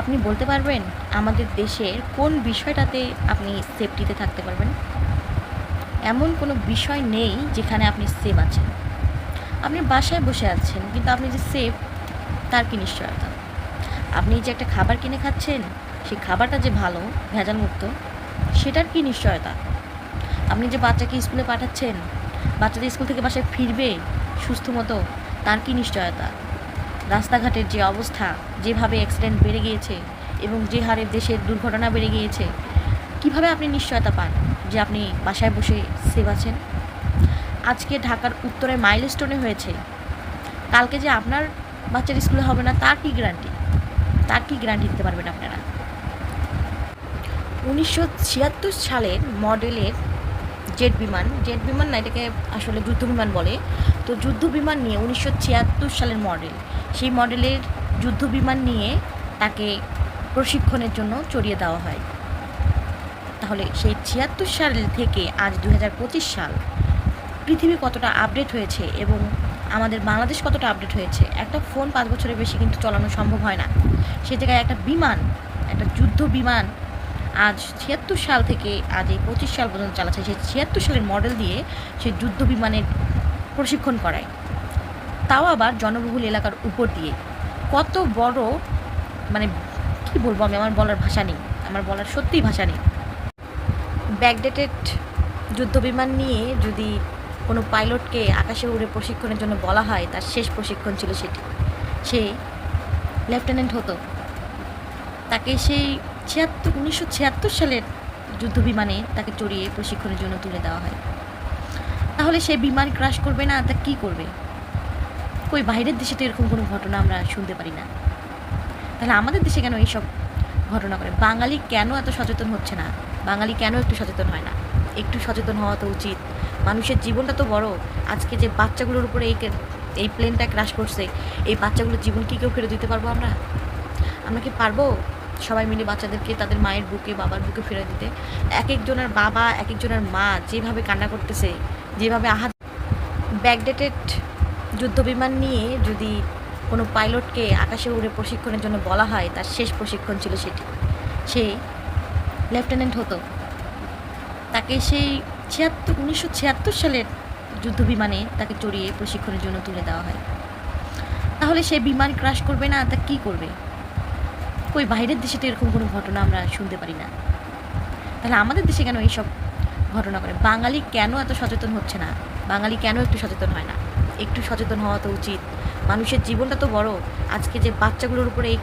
আপনি বলতে পারবেন আমাদের দেশের কোন বিষয়টাতে আপনি সেফটিতে থাকতে পারবেন? এমন কোনো বিষয় নেই যেখানে আপনি সেফ আছেন। আপনি বাসায় বসে আছেন, কিন্তু আপনি যে সেফ তার কি নিশ্চয়তা? আপনি যে একটা খাবার কিনে খাচ্ছেন সেই খাবারটা যে ভালো, ভেজালমুক্ত, সেটার কি নিশ্চয়তা? আপনি যে বাচ্চাকে স্কুলে পাঠাচ্ছেন, বাচ্চাদের স্কুল থেকে বাসায় ফিরবে সুস্থ মতো তার কি নিশ্চয়তা? রাস্তাঘাটের যে অবস্থা, যেভাবে অ্যাক্সিডেন্ট বেড়ে গিয়েছে এবং যে হারে দেশের দুর্ঘটনা বেড়ে গিয়েছে, কীভাবে আপনি নিশ্চয়তা পান যে আপনি বাসায় বসে সেভ আছেন? আজকে ঢাকার উত্তরে মাইলস্টোনে হয়েছে। কালকে যে আপনার বাচ্চার স্কুলে হবে না, তার কি গ্যারান্টি তার কি গ্যারান্টি দিতে পারবেন আপনারা? উনিশশো ছিয়াত্তর সালের মডেলের জেট বিমান। জেট বিমান না, এটাকে আসলে যুদ্ধ বিমান বলে। তো যুদ্ধ বিমান নিয়ে উনিশশো ছিয়াত্তর সালের মডেল, সেই মডেলের যুদ্ধ বিমান নিয়ে তাকে প্রশিক্ষণের জন্য চড়িয়ে দেওয়া হয়। তাহলে সেই ছিয়াত্তর সাল থেকে আজ দু হাজার পঁচিশ সাল, পৃথিবী কতটা আপডেট হয়েছে এবং আমাদের বাংলাদেশ কতটা আপডেট হয়েছে? একটা ফোন পাঁচ বছরের বেশি কিন্তু চলানো সম্ভব হয় না। সে জায়গায় একটা বিমান, একটা যুদ্ধ বিমান আজ ছিয়াত্তর সাল থেকে আজ এই পঁচিশ সাল পর্যন্ত চালাচ্ছে। সেই ছিয়াত্তর সালের মডেল দিয়ে সেই যুদ্ধ বিমানের প্রশিক্ষণ করায়। তাও আবার জনবহুল এলাকার উপর দিয়ে। কত বড় মানে কি বলব আমি, আমার বলার ভাষা নেই। আমার বলার সত্যিই ভাষা নেই। ব্যাকডেটেড যুদ্ধ বিমান নিয়ে যদি কোনো পাইলটকে আকাশে উড়ে প্রশিক্ষণের জন্য বলা হয়, তার শেষ প্রশিক্ষণ ছিল সেটি। সে লেফটেন্যান্ট হতো। তাকে সেই ছিয়াত্তর, উনিশশো ছিয়াত্তর সালের যুদ্ধবিমানে তাকে চড়িয়ে প্রশিক্ষণের জন্য তুলে দেওয়া হয়। তাহলে সে বিমান ক্রাশ করবে না? তা কী করবে? কই, বাইরের দেশে তো এরকম কোনো ঘটনা আমরা শুনতে পারি না। তাহলে আমাদের দেশে কেন এইসব ঘটনা করে বাঙালি কেন এত সচেতন হচ্ছে না? বাঙালি কেন একটু সচেতন হয় না? একটু সচেতন হওয়া তো উচিত। মানুষের জীবনটা তো বড়। আজকে যে বাচ্চাগুলোর উপরে এই এই প্লেনটা ক্রাশ করছে, এই বাচ্চাগুলোর জীবন কি কেউ ফেরত দিতে পারব আমরা? আমরা কি পারব? সবাই মিলে বাচ্চাদেরকে তাদের মায়ের বুকে, বাবার বুকে ফিরে দিতে। এক একজনের বাবা এক একজনের মা যেভাবে কান্না করতেছে, যেভাবে আহাত ব্যাকডেটেড যুদ্ধবিমান নিয়ে যদি কোনো পাইলটকে আকাশে উড়ে প্রশিক্ষণের জন্য বলা হয়, তার শেষ প্রশিক্ষণ ছিল সেটি। সে লেফটেন্যান্ট হতো। তাকে সেই ছিয়াত্তর, উনিশশো ছিয়াত্তর সালের যুদ্ধবিমানে তাকে চড়িয়ে প্রশিক্ষণের জন্য তুলে দেওয়া হয়। তাহলে সে বিমান ক্রাশ করবে না? তা কী করবে? কই বাইরের দেশে তো এরকম কোনো ঘটনা আমরা শুনতে পারি না। তাহলে আমাদের দেশে কেন এইসব ঘটনা করে? বাঙালি কেন এত সচেতন হচ্ছে না? বাঙালি কেন একটু সচেতন হয় না? একটু সচেতন হওয়া তো উচিত। মানুষের জীবনটা তো বড়। আজকে যে বাচ্চাগুলোর উপরে এই